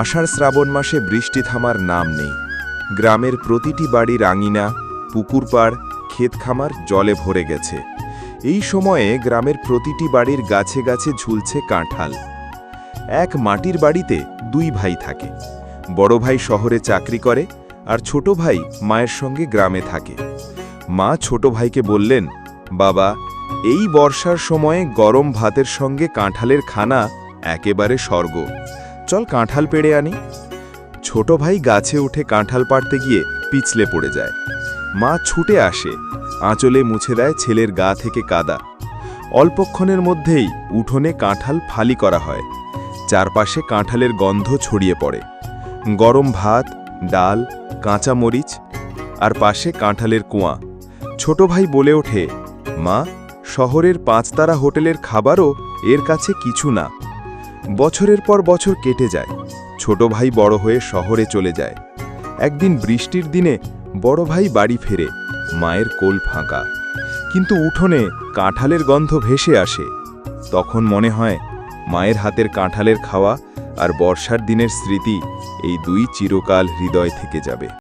আষাঢ় শ্রাবণ মাসে বৃষ্টি থামার নাম নেই। গ্রামের প্রতিটি বাড়ির আঙিনা পুকুর পাড়, ক্ষেত খামার জলে ভরে গেছে। এই সময়ে গ্রামের প্রতিটি বাড়ির গাছে গাছে ঝুলছে কাঁঠাল। এক মাটির বাড়িতে দুই ভাই থাকে। বড় ভাই শহরে চাকরি করে আর ছোট ভাই মায়ের সঙ্গে গ্রামে থাকে। মা ছোট ভাইকে বললেন, বাবা, এই বর্ষার সময়ে গরম ভাতের সঙ্গে কাঁঠালের খানা একেবারে স্বর্গ। চল কাঁঠাল পেড়ে আনি। ছোট ভাই গাছে উঠে কাঁঠাল পাড়তে গিয়ে পিছলে পড়ে যায়। মা ছুটে আসে, আঁচলে মুছে দেয় ছেলের গা থেকে কাদা। অল্পক্ষণের মধ্যেই উঠোনে কাঁঠাল ফালি করা হয়। চারপাশে কাঁঠালের গন্ধ ছড়িয়ে পড়ে। গরম ভাত, ডাল, কাঁচা মরিচ আর পাশে কাঁঠালের কুয়া। ছোট ভাই বলে ওঠে, মা, শহরের পাঁচতারা হোটেলের খাবারও এর কাছে কিছু না। বছরের পর বছর কেটে যায়। ছোট ভাই বড় হয়ে শহরে চলে যায়। একদিন বৃষ্টির দিনে বড় ভাই বাড়ি ফেরে, মায়ের কোল ফাঁকা। কিন্তু উঠোনে কাঁঠালের গন্ধ ভেসে আসে। তখন মনে হয়, মায়ের হাতের কাঁঠালের খাওয়া আর বর্ষার দিনের স্মৃতি এই দুই চিরকাল হৃদয় থেকে যাবে।